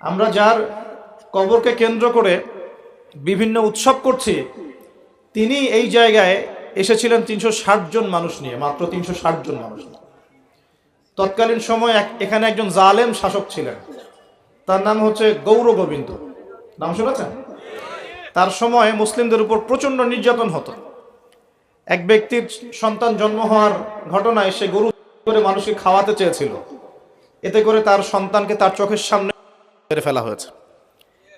আমরা যার কবরকে কেন্দ্র করে বিভিন্ন উৎসব করছি, তিনি এই জায়গায় এসেছিলেন তিনশো ষাট জন মানুষ নিয়ে, মাত্র তিনশো ষাট জন মানুষ নিয়ে। তৎকালীন সময় এখানে একজন জালেম শাসক ছিলেন। তার নাম হচ্ছে গৌর গোবিন্দ। নাম শুনেছেন? তার সময় মুসলিমদের উপর প্রচণ্ড নির্যাতন হতো। এক ব্যক্তির সন্তান জন্ম হওয়ার ঘটনায় সে গরু করে মানুষকে খাওয়াতে চেয়েছিল। এতে করে তার সন্তানকে তার চোখের সামনে মেরে ফেলা হয়েছে।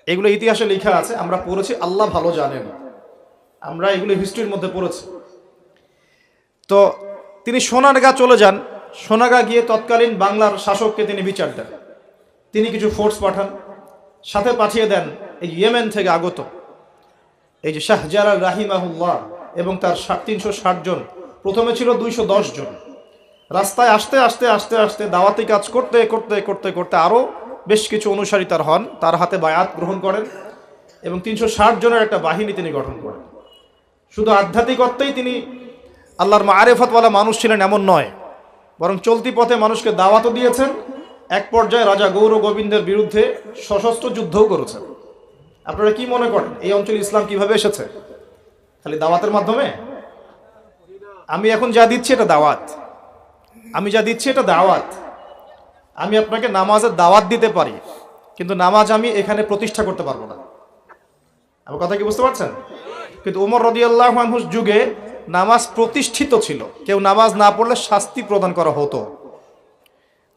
এগুলো ইতিহাসে লেখা আছে, আমরা পড়েছি, আল্লাহ ভালো জানেন। আমরা এগুলো হিস্ট্রির মধ্যে পড়েছি। তো তিনি সোনারগা চলে যান। সোনাগা গিয়ে তৎকালীন বাংলার শাসককে তিনি বিচার দেন। তিনি কিছু ফোর্স পাঠান, সাথে পাঠিয়ে দেন এই ইয়েমেন থেকে আগত। এই যে শাহজালাল রাহিমাহুল্লাহ এবং তার তিনশো ষাট জন, প্রথমে ছিল দুইশো দশ জন। রাস্তায় আসতে আসতে আসতে আসতে দাওয়াতি কাজ করতে করতে করতে করতে আরও বেশ কিছু অনুসারী তার হন, তার হাতে বায়াত গ্রহণ করেন এবং তিনশো ষাট জনের একটা বাহিনী তিনি গঠন করেন। শুধু আধ্যাত্মিকত্বেই তিনি আল্লাহর মারেফতওয়ালা মানুষ ছিলেন এমন নয়, বরং চলতি পথে মানুষকে দাওয়াতও দিয়েছেন, এক পর্যায়ে রাজা গৌর গোবিন্দের বিরুদ্ধে সশস্ত্র যুদ্ধও করেছেন। আপনারা কি মনে করেন, এই অঞ্চলে ইসলাম কীভাবে এসেছে? খালি দাওয়াতের মাধ্যমে? আমি এখন যা দিচ্ছি এটা দাওয়াত। আমি যা দিচ্ছি এটা দাওয়াত। আমি আপনাকে নামাজের দাওয়াত দিতে পারি, কিন্তু নামাজ আমি এখানে প্রতিষ্ঠা করতে পারব না। আমার কথা কি বুঝতে পারছেন? কিন্তু উমর রদিয়াল্লাহ মানুষ যুগে নামাজ প্রতিষ্ঠিত ছিল। কেউ নামাজ না পড়লে শাস্তি প্রদান করা হতো।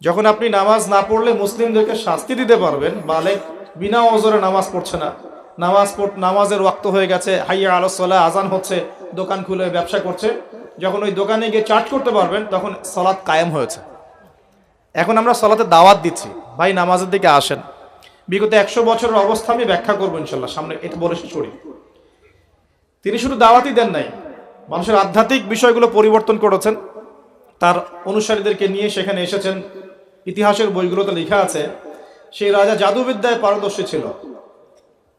যখন আপনি নামাজ না পড়লে মুসলিমদেরকে শাস্তি দিতে পারবেন বালে বিনা অজরে নামাজ পড়ছে না। নামাজ পড়, নামাজের ওয়াক্ত হয়ে গেছে, হাইয়া আলসলা আজান হচ্ছে, দোকান খুলে ব্যবসা করছে। যখন ওই দোকানে গিয়ে চার্জ করতে পারবেন, তখন সলাৎ কায়েম হয়েছে। এখন আমরা সলাতে দাওয়াত দিচ্ছি। ভাই, নামাজের দিকে আসেন। বিগত একশো বছরের অবস্থা আমি ব্যাখ্যা করব ইনশাল্লাহ, সামনে এটা বলে ছড়ি তিনি শুধু দাওয়াতই দেন নাই, মানুষের আধ্যাত্মিক বিষয়গুলো পরিবর্তন করেছেন। তার অনুসারীদেরকে নিয়ে সেখানে এসেছেন। ইতিহাসের বইগুলোতে লেখা আছে, সেই রাজা জাদুবিদ্যায় পারদর্শী ছিল।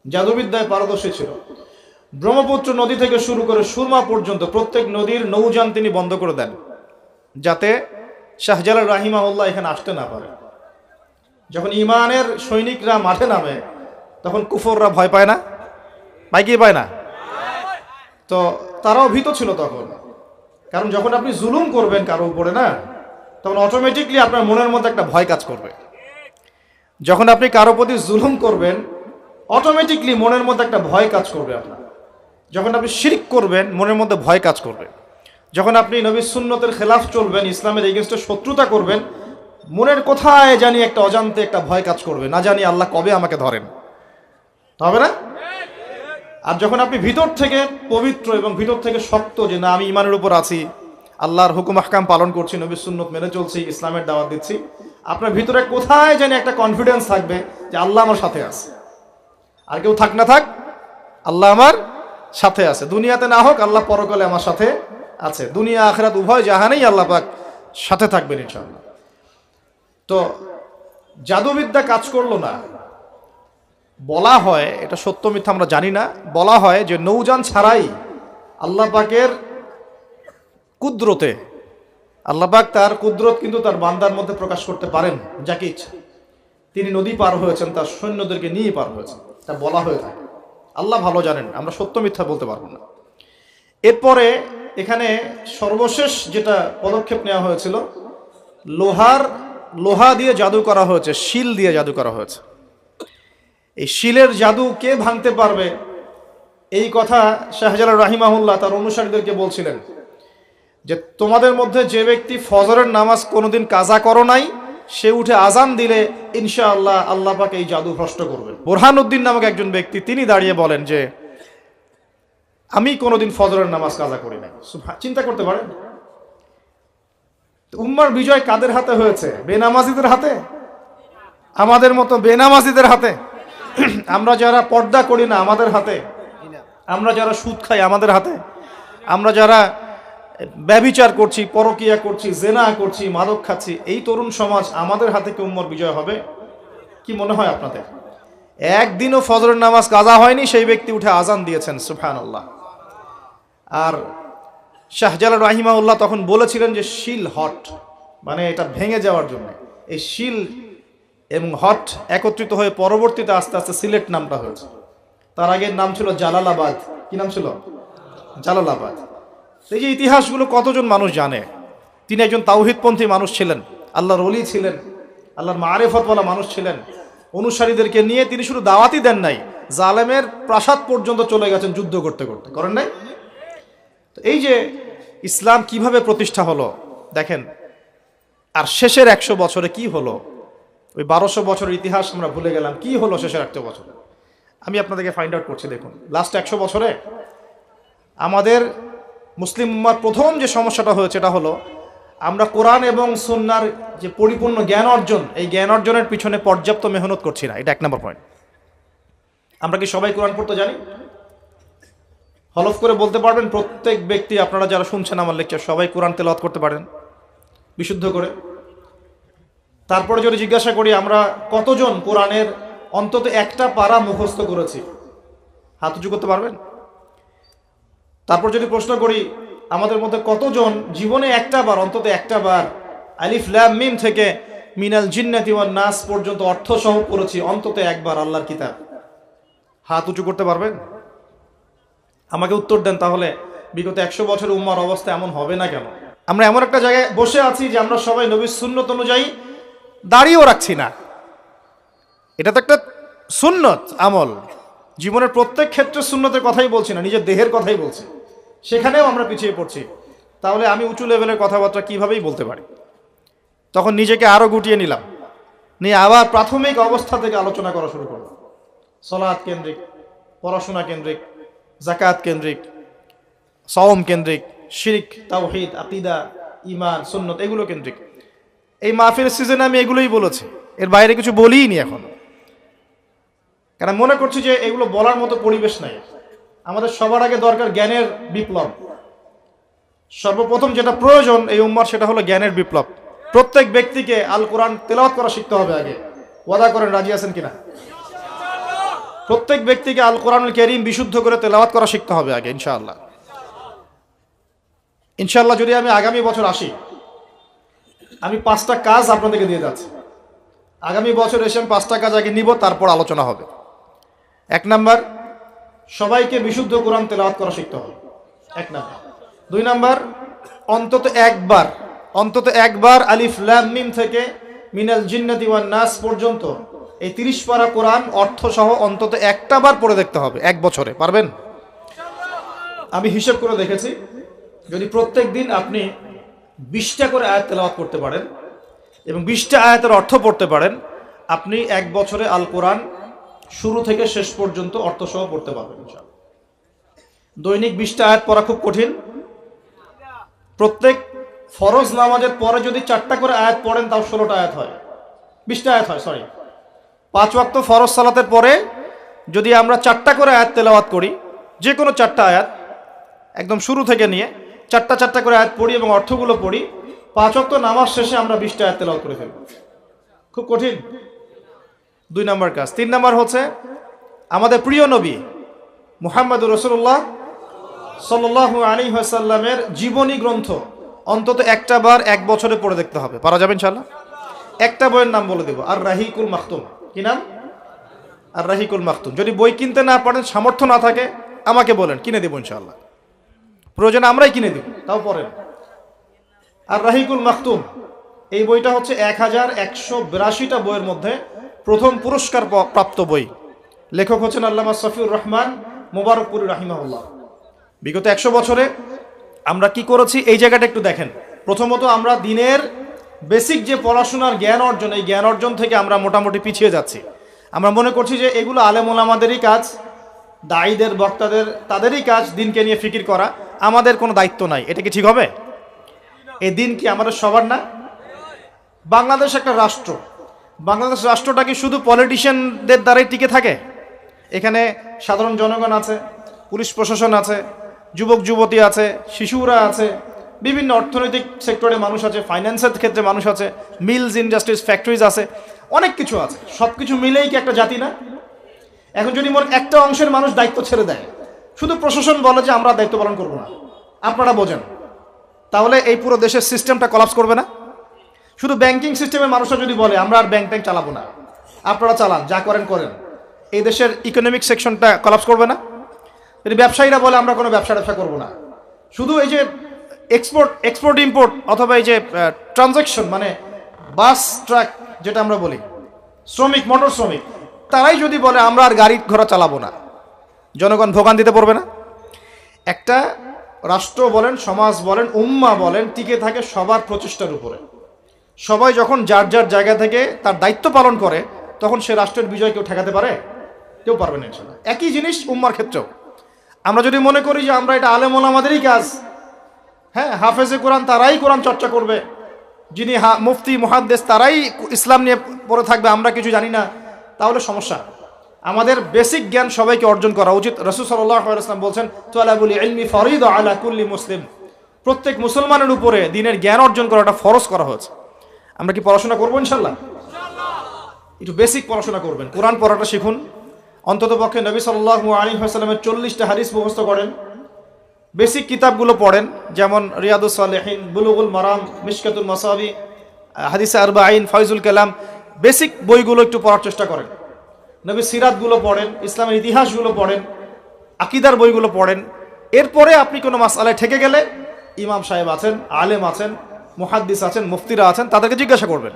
জাদুবিদ্যায় পারদর্শী ছিল। ব্রহ্মপুত্র নদী থেকে শুরু করে সুরমা পর্যন্ত প্রত্যেক নদীর নৌযান তিনি বন্ধ করে দেন, যাতে শাহজালাল রাহিমাউল্লাহ এখানে আসতে না পারে। যখন ইমানের সৈনিকরা মাঠে নামে, তখন কুফররা ভয় পায় না? পায় কি পায় না? তো তারাও ভীত ছিল তখন। কারণ যখন আপনি জুলুম করবেন কারও উপরে না, তখন অটোমেটিকলি আপনার মনের মধ্যে একটা ভয় কাজ করবে। যখন আপনি কারও প্রতি জুলুম করবেন অটোমেটিকলি মনের মধ্যে একটা ভয় কাজ করবে আপনার। যখন আপনি শিরিক করবেন, মনের মধ্যে ভয় কাজ করবে। যখন আপনি নবী সুন্নতের খেলাফ চলবেন, ইসলামের এগেনস্টে শত্রুতা করবেন, মনের কোথায় জানি একটা অজান্তে একটা ভয় কাজ করবে, না জানি আল্লাহ কবে আমাকে ধরেন। হবে না? আর যখন আপনি ভিতর থেকে পবিত্র এবং ভিতর থেকে শক্ত যে, না, আমি ইমানের উপর আছি, আল্লাহর হুকুম হাকাম পালন করছি, নবী সুন্নত মেনে চলছি, ইসলামের দাওয়াত দিচ্ছি, আপনার ভিতরে কোথায় জানি একটা কনফিডেন্স থাকবে যে আল্লাহ আমার সাথে আছে। আর কেউ থাক না থাক, আল্লাহ আমার সাথে আছে। দুনিয়াতে না হোক, আল্লাহ পরকালে আমার সাথে আছে। দুনিয়া, আখরাত, উভয় জাহানেই আল্লাহ পাক সাথে থাকবেন ইনশাআল্লাহ। তো জাদুবিদ্যা কাজ করল না। বলা হয়, এটা সত্য মিথ্যা আমরা জানি না, বলা হয় যে নৌযান ছাড়াই আল্লাহ পাকের কুদরতে, আল্লাহ পাক তার কুদরত কিন্তু তার বান্দার মধ্যে প্রকাশ করতে পারেন, যাকে ইচ্ছা। তিনি নদী পার হয়েছেন, তার সৈন্যদেরকে নিয়ে পার হয়েছেন, তা বলা হয়ে থাকে। আল্লাহ ভালো জানেন, আমরা সত্য মিথ্যা বলতে পারব না। এরপরে এখানে সর্বশেষ যেটা পদক্ষেপ নেওয়া হয়েছিল, লোহার, লোহা দিয়ে জাদু করা হয়েছে, শিল দিয়ে জাদু করা হয়েছে। এই শিলের জাদু কে ভাঙতে পারবে? এই কথা শাহজালাল রাহিমাহুল্লাহ তার অনুসারীদেরকে বলছিলেন যে, তোমাদের মধ্যে যে ব্যক্তি ফজরের নামাজ কোনোদিন কাজা করো নাই, সে উঠে আজান দিলে ইনশা আল্লাহ পাকে এই জাদু ভ্রষ্ট করবে। বোরহান উদ্দিন নামক একজন ব্যক্তি, তিনি দাঁড়িয়ে বলেন যে আমি কোনোদিন ফজরের নামাজ কাজা করি নাই। চিন্তা করতে পারেন। উম্মার বিজয় কাদের হাতে হয়েছে? বেনামাজিদের হাতে? আমাদের মতো বেনামাজিদের হাতে? আমরা যারা পর্দা করি না আমাদের হাতে? আমরা যারা সুদ খাই আমাদের হাতে? আমরা যারা ব্যবিচার করছি, পরকিয়া করছি, জেনা করছি, মাদক খাচ্ছি, এই তরুণ সমাজ আমাদের হাতে কি উম্মর বিজয় হবে? কি মনে হয় আপনাদের? একদিনও ফজরের নামাজ কাজা হয়নি, সেই ব্যক্তি উঠে আজান দিয়েছেন সুফান আল্লাহ আর শাহজালাল রাহিমাউল্লাহ তখন বলেছিলেন যে শিল হট মানে এটা ভেঙে যাওয়ার জন্য। এই শিল এবং হট একত্রিত হয়ে পরবর্তীতে আস্তে আস্তে সিলেট নামটা হয়েছে। তার আগের নাম ছিল জালালাবাদ। কি নাম ছিল? জালালাবাদ। এই যে ইতিহাসগুলো কতজন মানুষ জানে? তিনি একজন তাওহিদপন্থী মানুষ ছিলেন, আল্লাহর অলি ছিলেন, আল্লাহর মারেফতওয়ালা মানুষ ছিলেন। অনুসারীদেরকে নিয়ে তিনি শুধু দাওয়াতই দেন নাই, জালেমের প্রাসাদ পর্যন্ত চলে গেছেন যুদ্ধ করতে করতে। করেন নাই? এই যে ইসলাম কীভাবে প্রতিষ্ঠা হলো, দেখেন, আর শেষের একশো বছরে কি হলো? ওই বারোশো বছরের ইতিহাস আমরা ভুলে গেলাম, কি হলো শেষের একশো বছরে? আমি আপনাদেরকে ফাইন্ড আউট করছি, দেখুন। লাস্ট একশো বছরে আমাদের মুসলিম উম্মার প্রথম যে সমস্যাটা হয়েছে এটা হলো আমরা কোরআন এবং সুন্নার যে পরিপূর্ণ জ্ঞান অর্জন, এই জ্ঞান অর্জনের পিছনে পর্যাপ্ত মেহনত করছি না। এটা এক নম্বর পয়েন্ট আমরা কি সবাই কোরআন পড়তে জানি? হলফ করে বলতে পারবেন, প্রত্যেক ব্যক্তি আপনারা যারা শুনছেন আমার লেকচার, সবাই কোরআন তেলাওয়াত করতে পারেন। বিশুদ্ধ করে। তারপরে যদি জিজ্ঞাসা করি, আমরা কতজন কোরআনের অন্তত একটা পারা মুখস্থ করেছি? হাত উঁচু করতে পারবেন? তারপর যদি প্রশ্ন করি, আমাদের মধ্যে কতজন জীবনে একটা বার, অন্তত একটা বার, আলিফ মিম থেকে মিনাল জিন্নাতি ওয়ান নাস পর্যন্ত অর্থ সহ পড়েছি, অন্তত একবার আল্লাহর কিতাব। হাত উঁচু করতে পারবেন? আমাকে উত্তর দেন তাহলে। বিগত একশো বছর উম্মার অবস্থা এমন হবে না কেন? আমরা এমন একটা জায়গায় বসে আছি যে আমরা সবাই নবীর সুন্নত অনুযায়ী দাঁড়িয়েও রাখছি না। এটা তো একটা সুন্নত আমল। জীবনের প্রত্যেক ক্ষেত্রে সুন্নতের কথাই বলছি না, নিজের দেহের কথাই বলছি। সেখানেও আমরা পিছিয়ে পড়ছি। তাহলে আমি উঁচু লেভেলের কথাবার্তা কিভাবেই বলতে পারি? তখন নিজেকে আরও গুটিয়ে নিলাম। নিয়ে আবার প্রাথমিক অবস্থা থেকে আলোচনা করা শুরু করলাম। সলাৎ কেন্দ্রিক, পড়াশোনা কেন্দ্রিক জাকাত কেন্দ্রিক, সওম কেন্দ্রিক, শিরিক, তাওহিদ, আকিদা ইমান সুন্নত, এগুলো কেন্দ্রিক। এই মাহফিল সিজনে আমি এগুলোই বলেছি। এর বাইরে কিছু বলিই এখন। কারণ মনে করছি যে এগুলো বলার মতো পরিবেশ নাই। আমাদের সবার আগে দরকার জ্ঞানের বিপ্লব। সর্বপ্রথম যেটা প্রয়োজন এই উম্মার, সেটা হলো জ্ঞানের বিপ্লব। প্রত্যেক ব্যক্তিকে আল কোরআন তেলাওয়াত করা শিখতে হবে আগে। ওয়াদা করেন, রাজি আছেন কিনা? প্রত্যেক ব্যক্তিকে আল কোরআনুল করিম বিশুদ্ধ করে তেলাওয়াত করা শিখতে হবে আগে, ইনশাআল্লাহ। ইনশাআল্লাহ যদি আমি আগামী বছর আসি, আমি পাঁচটা কাজ আপনাদেরকে দিয়ে যাচ্ছি। আগামী বছর এসে আমি পাঁচটা কাজ আগে নিব, তারপর আলোচনা হবে। এক নাম্বার, সবাইকে বিশুদ্ধ কোরআন তেলাওয়াত করা শিখতে হবে। এক নাম্বার। দুই নাম্বার, অন্তত একবার অন্তত একবার আলিফ ল্যাম মিম থেকে মিনাল জিন্নাতি ওয়ান নাস পর্যন্ত এই তিরিশ পারা কোরআন অর্থ সহ অন্তত একটা বার পড়ে দেখতে হবে, এক বছরে, পারবেন? আমি হিসেব করে দেখেছি, যদি প্রত্যেক দিন আপনি বিশটা করে আয়াত তেলাওয়াত করতে পারেন এবং বিশটা আয়াতের অর্থ পড়তে পারেন, আপনি এক বছরে আল কোরআন শুরু থেকে শেষ পর্যন্ত অর্থ সহ পড়তে পারবেন দৈনিক বিশটা আয়াত পড়া খুব কঠিন। প্রত্যেক ফরজ নামাজের পরে যদি চারটা করে আয়াত পড়েন, তাও ষোলোটা আয়াত হয়। বিশটা আয়াত হয় সরি পাঁচ ওয়াক্ত ফরজ সালাতের পরে যদি আমরা চারটা করে আয়াত তেলাওয়াত করি, যে কোনো চারটা আয়াত, একদম শুরু থেকে নিয়ে চারটা চারটা করে আয়াত পড়ি এবং অর্থগুলো পড়ি, পাঁচ ওয়াক্ত নামাজ শেষে আমরা বিশটা আয়াত তেলাওয়াত করে ফেলব। খুব কঠিন। দুই নম্বর কাজ। তিন নম্বর হচ্ছে, আমাদের প্রিয় নবী মুহাম্মদ রসুল্লাহ সাল্লাল্লাহু আলী হাসাল্লামের জীবনী গ্রন্থ অন্তত একটা বার এক বছরে পড়ে দেখতে হবে। পারা যাবেন ইনশাল্লাহ একটা বইয়ের নাম বলে দেব। আর রাহিকুল মাখতুম। কি নাম? আর রাহিকুল মাখতুম। যদি বই কিনতে না পারেন, সামর্থ্য না থাকে, আমাকে বলেন, কিনে দেবো ইনশাল্লাহ প্রয়োজনে আমরাই কিনে দেব, তাও পড়েন আর রাহিকুল মাখতুম, এই বইটা হচ্ছে এক হাজার একশো বিরাশিটা বইয়ের মধ্যে প্রথম পুরস্কার প্রাপ্ত বই। লেখক হচ্ছেন আল্লামা সফিউর রহমান মোবারকপুরি রাহিমাহুল্লাহ। বিগত একশো বছরে আমরা কি করেছি? এই জায়গাটা একটু দেখেন। প্রথমত আমরা দিনের বেসিক যে পড়াশোনার জ্ঞান অর্জন, এই জ্ঞান অর্জন থেকে আমরা মোটামুটি পিছিয়ে যাচ্ছি। আমরা মনে করছি যে এগুলো আলেমুল আমাদেরই কাজ দায়ীদের বক্তাদের, তাদেরই কাজ দিনকে নিয়ে ফিকির করা। আমাদের কোনো দায়িত্ব নাই। এটা কি ঠিক হবে? এ দিন কি আমাদের সবার না? বাংলাদেশ একটা রাষ্ট্র। বাংলাদেশ রাষ্ট্রটা কি শুধু পলিটিশিয়ানদের দ্বারাই টিকে থাকে? এখানে সাধারণ জনগণ আছে, পুলিশ প্রশাসন আছে যুবক যুবতী আছে, শিশুরা আছে বিভিন্ন অর্থনৈতিক সেক্টরে মানুষ আছে ফাইন্যান্সের ক্ষেত্রে মানুষ আছে মিলস ইন্ডাস্ট্রিজ ফ্যাক্টরিজ আছে, অনেক কিছু আছে। সব কিছু মিলেই কি একটা জাতি না? এখন যদি মোট একটা অংশের মানুষ দায়িত্ব ছেড়ে দেয়, শুধু প্রশাসন বলে যে আমরা দায়িত্ব পালন করব না, আপনারা বোঝেন। তাহলে এই পুরো দেশের সিস্টেমটা কলাপস করবে না? শুধু ব্যাংকিং সিস্টেমের মানুষরা যদি বলে, আমরা আর ব্যাংক ট্যাঙ্ক চালাবো না, আপনারা চালান, যা করেন করেন। এই দেশের ইকোনমিক সেকশনটা কলাপস করবে না? যদি ব্যবসায়ীরা বলে, আমরা কোনো ব্যবসা ব্যবসা করব না। শুধু এই যে এক্সপোর্ট এক্সপোর্ট ইম্পোর্ট অথবা এই যে ট্রানজাকশন মানে বাস ট্রাক যেটা আমরা বলি, শ্রমিক মোটর শ্রমিক, তারাই যদি বলে আমরা আর গাড়ি ঘোড়া চালাবো না, জনগণ ভোগান দিতে পারবে না। একটা রাষ্ট্র বলেন, সমাজ বলেন, উম্মা বলেন, টিকে থাকে সবার প্রচেষ্টার উপরে। সবাই যখন যার যার জায়গা থেকে তার দায়িত্ব পালন করে, তখন সে রাষ্ট্রের বিজয় কেউ ঠেকাতে পারে? কেউ পারবে না একই জিনিস উম্মার ক্ষেত্রেও। আমরা যদি মনে করি যে আমরা এটা আলেমন আমাদেরই কাজ হ্যাঁ হাফেজে কোরআন তারাই কোরআন চর্চা করবে। যিনি হা মুফতি মুহাদ্দেস তারাই ইসলাম নিয়ে পড়ে থাকবে আমরা কিছু জানি না। তাহলে সমস্যা। আমাদের বেসিক জ্ঞান সবাইকে অর্জন করা উচিত। রসুল সাল্লাম বলছেন তোয়ালাবুলি ইলমি ফরিদ আলা কুল্লি মুসলিম। প্রত্যেক মুসলমানের উপরে দিনের জ্ঞান অর্জন করাটা ফরজ করা হয়েছে। আমরা কি পড়াশোনা করব ইনশাল্লাহ? একটু বেসিক পড়াশোনা করবেন। কোরআন পড়াটা শিখুন। অন্তত পক্ষে নবী সাল্লাহ আলী হাসলামের চল্লিশটা হাদিস মুখস্থ করেন। বেসিক কিতাবগুলো পড়েন, যেমন রিয়াদুস সালেহিন, বুলুগুল মারাম, মিশকাতুল মাসাবি হাদিসা আরবা আইন ফয়জুল কালাম, বেসিক বইগুলো একটু পড়ার চেষ্টা করেন। নবী সিরাতগুলো পড়েন, ইসলামের ইতিহাসগুলো পড়েন, আকিদার বইগুলো পড়েন। এরপরে আপনি কোনো মাসালায় ঠেকে গেলে ইমাম সাহেব আছেন, আলেম আছেন, মুহাদ্দিস আছেন, মুফতিরা আছেন, তাদেরকে জিজ্ঞাসা করবেন।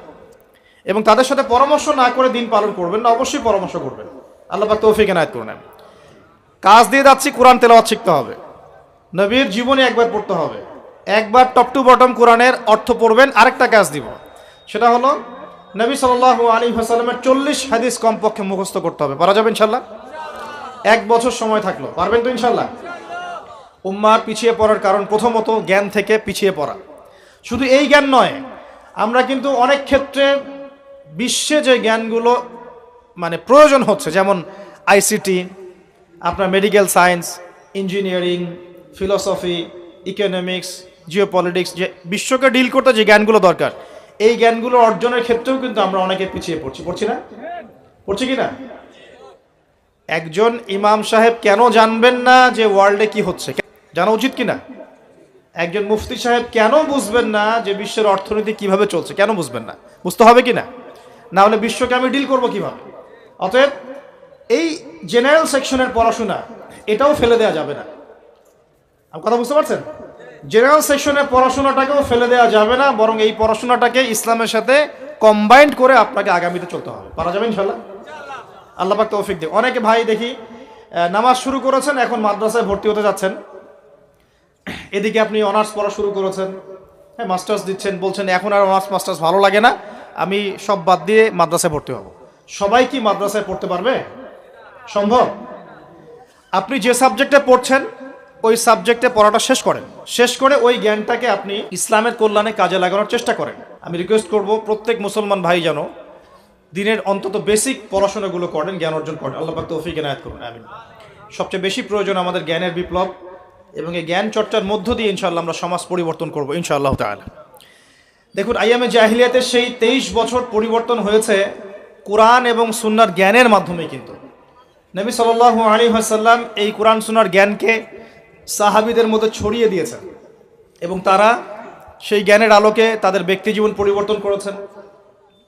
এবং তাদের সাথে পরামর্শ না করে দিন পালন করবেন না, অবশ্যই পরামর্শ করবেন। আল্লাহ তৌফিক এনায়ত করে নেন কাজ দিয়ে যাচ্ছি, কোরআন তেলাওয়াত শিখতে হবে। নবীর জীবনে একবার পড়তে হবে। একবার টপ টু বটম কোরআনের অর্থ পড়বেন, আরেকটা কাজ দিব। সেটা হলো, নবী সাল্লাহ আলী হাসালামের চল্লিশ হাদিস কমপক্ষে মুখস্থ করতে হবে। পারা যাবে ইনশাল্লাহ? এক বছর সময় থাকল। পারবেন তো ইনশাল্লাহ? উম্মার পিছিয়ে পড়ার কারণ প্রথমত জ্ঞান থেকে পিছিয়ে পড়া। শুধু এই জ্ঞান নয়, আমরা কিন্তু অনেক ক্ষেত্রে বিশ্বে যে জ্ঞানগুলো মানে প্রয়োজন হচ্ছে, যেমন আইসিটি, আপনার medical science engineering philosophy economics geopolitics যে বিশ্বকে ডিল করতে যে জ্ঞানগুলো দরকার, এই জ্ঞানগুলো অর্জনের ক্ষেত্রেও কিন্তু আমরা অনেকে পিছিয়ে পড়ছি। পড়ছি না? পড়ছি কি না? একজন ইমাম সাহেব কেন জানবেন না যে ওয়ার্ল্ডে কি হচ্ছে? জানা উচিত কি না? একজন মুফতি সাহেব কেন বুঝবেন না যে বিশ্বের অর্থনীতি কীভাবে চলছে? কেন বুঝবেন না? বুঝতে হবে কি না? না হলে বিশ্বকে আমি ডিল করব কীভাবে? অতএব এই জেনারেল সেকশনের পড়াশোনা, এটাও ফেলে দেওয়া যাবে না। কথা বুঝতে পারছেন? জেনারেল সেকশনে পড়াশোনাটাকেও ফেলে দেওয়া যাবে না, বরং এই পড়াশোনাটাকে ইসলামের সাথে কম্বাইন্ড করে আপনাকে আগামীতে চলতে হবে। পারা যাবে ইনশাল্লাহ আল্লাহ পাক তৌফিক দিয়ে অনেকে ভাই দেখি নামাজ শুরু করেছেন, এখন মাদ্রাসায় ভর্তি হতে যাচ্ছেন। এদিকে আপনি অনার্স পড়া শুরু করেছেন হ্যাঁ মাস্টার্স দিচ্ছেন, বলছেন, এখন আর অনার্স মাস্টার্স ভালো লাগে না, আমি সব বাদ দিয়ে মাদ্রাসায় ভর্তি হব। সবাই কি মাদ্রাসায় পড়তে পারবে? সম্ভব? আপনি যে সাবজেক্টে পড়ছেন ওই সাবজেক্টে পড়াটা শেষ করেন। শেষ করে ওই জ্ঞানটাকে আপনি ইসলামের কল্যাণে কাজে লাগানোর চেষ্টা করেন। আমি রিকোয়েস্ট করব প্রত্যেক মুসলমান ভাই যেন দিনের অন্তত বেসিক পড়াশোনাগুলো করেন, জ্ঞান অর্জন করেন। আল্লাহ তৌফিক এনায়াত করুন, আমিন। সবচেয়ে বেশি প্রয়োজন আমাদের জ্ঞানের বিপ্লব এবং এই জ্ঞান চর্চার মধ্য দিয়ে ইনশাআল্লাহ আমরা সমাজ পরিবর্তন করব, ইনশাআল্লাহ তাআলা। দেখুন, আইয়ামে জাহিলিয়াতের সেই তেইশ বছর পরিবর্তন হয়েছে কোরআন এবং সুন্নার জ্ঞানের মাধ্যমে কিন্তু। নবী সাল্লাল্লাহু আলী হাসাল্লাম এই কোরআন সুনার জ্ঞানকে সাহাবিদের মধ্যে ছড়িয়ে দিয়েছেন এবং তারা সেই জ্ঞানের আলোকে তাদের ব্যক্তি জীবন পরিবর্তন করেছেন,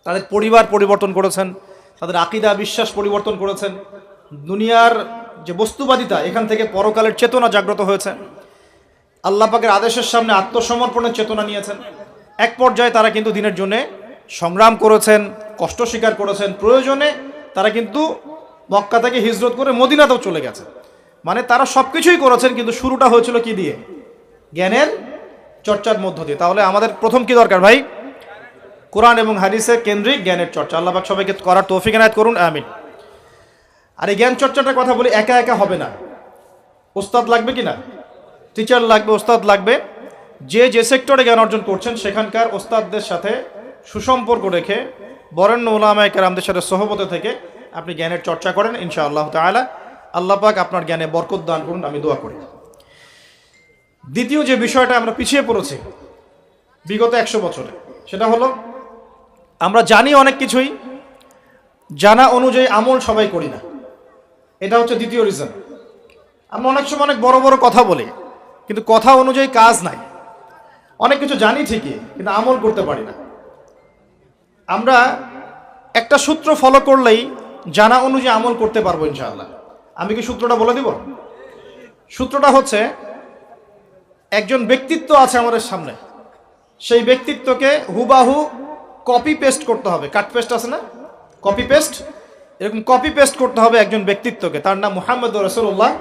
তাদের পরিবার পরিবর্তন করেছেন, তাদের আকিদা, বিশ্বাস পরিবর্তন করেছেন, দুনিয়ার যে বস্তুবাদিতা এখান থেকে পরকালের চেতনা জাগ্রত হয়েছে। আল্লাহ পাকের আদেশের সামনে আত্মসমর্পণের চেতনা নিয়েছেন। এক পর্যায়ে তারা কিন্তু দিনের জন্য সংগ্রাম করেছেন, কষ্ট স্বীকার করেছেন, প্রয়োজনে তারা কিন্তু মক্কা থেকে হিজরত করে মদিনাতেও চলে গেছে। মানে তারা সব কিছুই করেছেন, কিন্তু শুরুটা হয়েছিল কি দিয়ে? জ্ঞানের চর্চার মধ্য দিয়ে। তাহলে আমাদের প্রথম কি দরকার ভাই? কোরআন এবং হাদিসের কেন্দ্রিক জ্ঞানের চর্চা। আল্লাহ পাক সবাইকে করার তৌফিক, এনায়ত করুন, আমিন। আর এই জ্ঞান চর্চাটার কথা বলি, একা একা হবে না। ওস্তাদ লাগবে কি না? টিচার লাগবে, ওস্তাদ লাগবে। যে যে সেক্টরে জ্ঞান অর্জন করছেন, সেখানকার ওস্তাদদের সাথে সুসম্পর্ক রেখে, বরেণ্য ওলামায় কেরামদের সাথে সহবতে থেকে আপনি জ্ঞানের চর্চা করেন ইনশা আল্লাহ তালা আল্লাহ পাক আপনার জ্ঞানে বরকত দান করুন, আমি দোয়া করি। দ্বিতীয় যে বিষয়টা আমরা পিছিয়ে পড়েছি বিগত একশো বছরে, সেটা হলো, আমরা জানি অনেক কিছুই, জানা অনুযায়ী আমল সবাই করি না। এটা হচ্ছে দ্বিতীয় রিজন আমরা অনেক সময় অনেক বড় বড় কথা বলি, কিন্তু কথা অনুযায়ী কাজ নাই। অনেক কিছু জানি ঠিকই, কিন্তু আমল করতে পারি না। আমরা একটা সূত্র ফলো করলেই জানা অনুযায়ী আমল করতে পারব ইনশাআল্লাহ। আমি কি সূত্রটা বলে দিব? সূত্রটা হচ্ছে, একজন ব্যক্তিত্ব আছে আমাদের সামনে। সেই ব্যক্তিত্বকে হুবাহু কপি পেস্ট করতে হবে। কাট পেস্ট আছে না? কপি পেস্ট এরকম কপি পেস্ট করতে হবে একজন ব্যক্তিত্বকে। তার নাম মুহাম্মদ রসুল্লাহ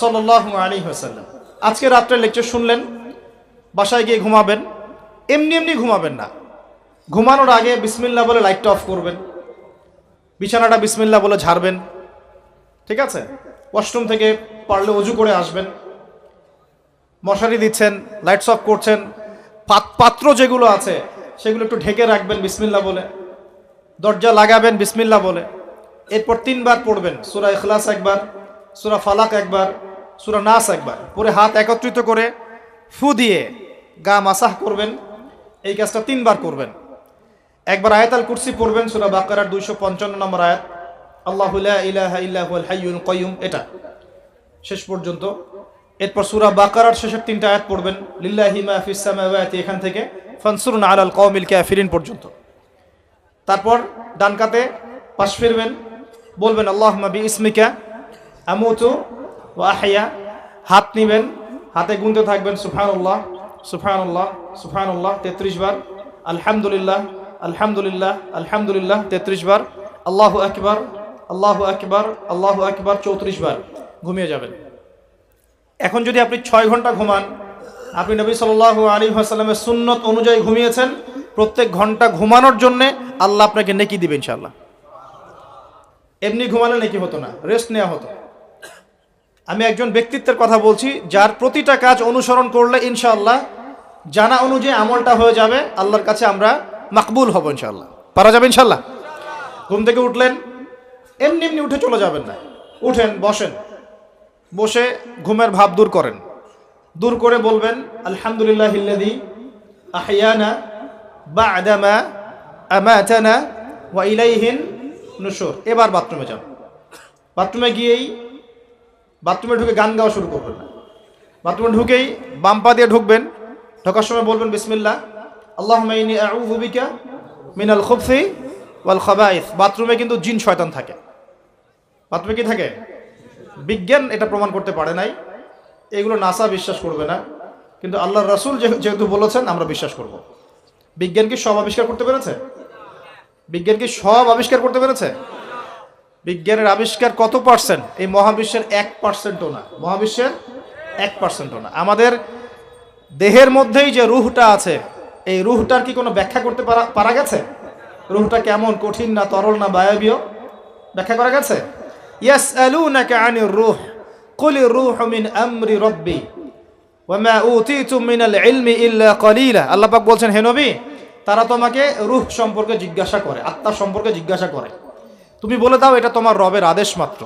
সাল্লাহ আলী হাসাল্লাম আজকে রাত্রে লেকচার শুনলেন, বাসায় গিয়ে ঘুমাবেন। এমনি এমনি ঘুমাবেন না। ঘুমানোর আগে বিসমিল্লা বলে লাইটটা অফ করবেন। বিছানাটা বিসমিল্লা বলে ঝাড়বেন। ঠিক আছে? ওয়াশরুম থেকে পারলে অজু করে আসবেন। মশারি দিচ্ছেন লাইটস অফ করছেন। পাত- পাত্র যেগুলো আছে, সেগুলো একটু ঢেকে রাখবেন বিসমিল্লা বলে। দরজা লাগাবেন বিসমিল্লা বলে। এরপর তিনবার পড়বেন, সুরা এখলাস একবার, সুরা ফালাক একবার, সুরা নাস একবার। পরে হাত একত্রিত করে ফু দিয়ে গা মাসাহ করবেন। এই কাজটা তিনবার করবেন। একবার আয়াতাল কুরসি পড়বেন, সুরা বাকার দুইশো পঞ্চান্ন নম্বর আয়াত। আল্লাহ ইলাহা ইল্লাহুল হাইয়ুল কয়ুম এটা। শেষ পর্যন্ত। এরপর সুরা বাকারার শেষের তিনটা আয়াত পড়বেন। লিল্লাহি মা ফিস সামাওয়াতি, এখান থেকে ফানসুরুন আলাল কওমিল কাফিরিন পর্যন্ত। তারপর ডান কাতে পাশ ফিরবেন। বলবেন আল্লাহ বি ইসমিকা আমুতু ও আহিয়া হাত নিবেন, হাতে গুনতে থাকবেন সুফানুল্লাহ সুফানুল্লাহ সুফানুল্লাহ তেত্রিশ বার। আলহামদুলিল্লাহ আলহামদুলিল্লাহ আলহামদুলিল্লাহ, তেত্রিশ বার। আল্লাহ আকবার আল্লাহ আকবার আল্লাহ আকবার চৌত্রিশ বার ঘুমিয়ে যাবেন। এখন যদি আপনি ছয় ঘণ্টা ঘুমান, আপনি নবী সাল্লাহ আলী আসাল্লামের সুন্নত অনুযায়ী ঘুমিয়েছেন, প্রত্যেক ঘণ্টা ঘুমানোর জন্যে আল্লাহ আপনাকে নেকি দিবে ইনশাল্লাহ এমনি ঘুমালে নেকি হতো না রেস্ট নেওয়া হতো। আমি একজন ব্যক্তিত্বের কথা বলছি, যার প্রতিটা কাজ অনুসরণ করলে ইনশাআল্লাহ জানা অনুযায়ী আমলটা হয়ে যাবে, আল্লাহর কাছে আমরা মাকবুল হব ইনশাআল্লাহ। পারা যাবে ইনশাল্লাহ ঘুম থেকে উঠলেন এমনি এমনি উঠে চলে যাবেন না। উঠেন, বসেন। বসে ঘুমের ভাব দূর করেন। দূর করে বলবেন, আলহামদুলিল্লাহ আহিয়ানা বা আদামা আমাতানা ওয়া ইলাইহিন নুশুর। এবার বাথরুমে যান। বাথরুমে গিয়েই বাথরুমে ঢুকে গান গাওয়া শুরু করবেন। বাথরুমে ঢুকেই বাম পা দিয়ে ঢুকবেন। ঢোকার সময় বলবেন, বিসমিল্লাহ। আল্লাহ মাইনি আউযু বিকা মিনাল খুবসি ওয়াল খাবাইস। বাথরুমে কিন্তু জিন শয়তান থাকে। বাথরুমে কি থাকে? বিজ্ঞান এটা প্রমাণ করতে পারে নাই। এগুলো নাসা বিশ্বাস করবে না। কিন্তু আল্লাহ রাসূল যেহেতু বলেছেন, আমরা বিশ্বাস করব। বিজ্ঞান কি সব আবিষ্কার করতে পেরেছে? বিজ্ঞান কি সব আবিষ্কার করতে পেরেছে? বিজ্ঞানের আবিষ্কার কত পার্সেন্ট এই মহাবিশ্বের এক পার্সেন্টও না। মহাবিশ্বের এক পার্সেন্টও না। আমাদের দেহের মধ্যেই যে রুহটা আছে, এই রুহটার কি কোনো ব্যাখ্যা করতে পারা পারা গেছে? রুহটা কেমন কঠিন না তরল না বায়বীয়? ব্যাখ্যা করা গেছে? ইয়াস আলুনাকা আনির রূহ কুল রুহ মিন আমরি রব্বি ওয়ামা উতিতুম মিনাল ইলমি ইল্লা কলিলা আল্লাহ পাক বলছেন, হে নবী, তারা তোমাকে রুহ সম্পর্কে জিজ্ঞাসা করে আত্মা সম্পর্কে জিজ্ঞাসা করে। তুমি বলে দাও, এটা তোমার রবের আদেশ মাত্র।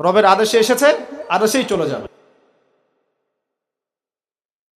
রবের আদেশে এসেছে, আদেশেই চলে যাবে।